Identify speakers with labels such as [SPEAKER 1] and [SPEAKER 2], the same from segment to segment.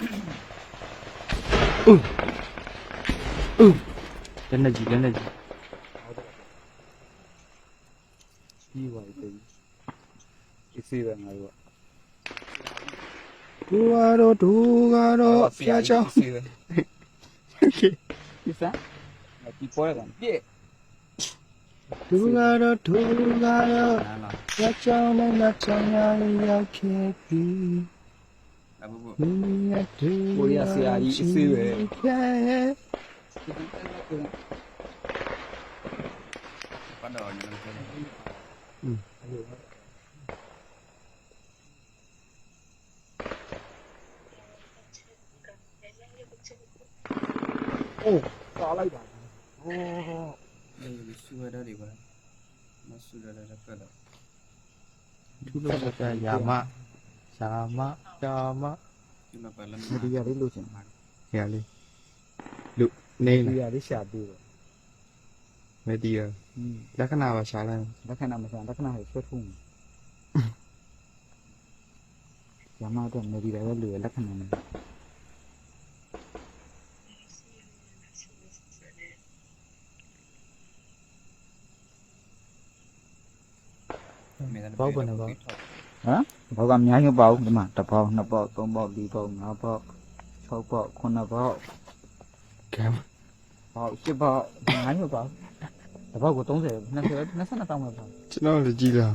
[SPEAKER 1] လက်နဲ့ကြီးလက်နဲ့ကြီး
[SPEAKER 2] ကြီးပါပြီဒီစီးပဲငါတို့
[SPEAKER 1] ဒူကတော့ဒူကတော့ဖျားချောင်း
[SPEAKER 2] စီးပဲဒီစားဒီပေါ်ရံပြည့်
[SPEAKER 1] ဒူကတော့ဒူကတော့
[SPEAKER 2] နားလား
[SPEAKER 1] ဖျားချောင်းနဲ့ငါချောင်းရလေးရောက်ခဲ့ပြီ
[SPEAKER 2] အဘဘ
[SPEAKER 1] မိမိရဲ့ဒူ
[SPEAKER 2] ကိုရီးယားဆရာကြီးအစ်စေးပဲပတ်တော့ညနေခင်း
[SPEAKER 1] သွားလိုက်ပါ
[SPEAKER 2] ဒီဆူရတဲ့ဒီကမဆူရတဲ့ကလည်း
[SPEAKER 1] ထူလို့ဆိုတဲ့ယာမ ယာမယာမ
[SPEAKER 2] ဒီမှာပါလမ်း
[SPEAKER 3] ဒီရလေးလို့ချင်ပါ
[SPEAKER 1] ရလေးလူနေ
[SPEAKER 3] ဒီရလေးရှာပြီးတော့
[SPEAKER 1] မတီးရလက္ခဏာပါရှာလိုက်
[SPEAKER 3] လက္ခဏာမရှာလက္ခဏာကိုဆွဲထုံးရမတော့နေဒီရလေးလူလက္ခဏာနဲ့
[SPEAKER 1] ဘောက်ဘယ်နှဘောက်
[SPEAKER 3] ဟမ် ဘောကအများကြီးမပေါ့ဒီမှာတစ်ပေါက်နှစ်ပေါက်သုံးပေါက်လေးပေါက်ငါးပေါက်၆ပေါက်ခုနှစ်ပေါက်
[SPEAKER 1] ကဲ
[SPEAKER 3] ပေါက်ရှစ်ပေါက်အများကြီးမပေါ့တစ်ပေါက်ကို30 20 22တောင်းမှာပေါ့
[SPEAKER 1] ကျွန်တော်လည်းကြည့်လာ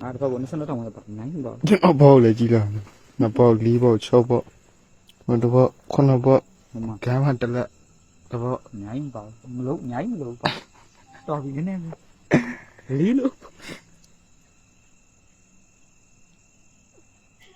[SPEAKER 3] အာတစ်ပေါက်ကို22တောင်းမှာပေါ့အများကြီးမပေါ့
[SPEAKER 1] ကျွန်တော်ဘောက်လည်းကြည့်လာနှစ်ဘောက်လေးဘောက်၆ဘောက်ဟိုတစ်ဘောက်ခုနှစ်ဘောက်
[SPEAKER 3] ဒီမှာ
[SPEAKER 1] ကမ်းမတစ်လက်တစ်ဘောက်
[SPEAKER 3] အများကြီးမပေါ့မလို့အများကြီးမလို့ပေါ့တော်ပြီနည်းနည်းလေးလို့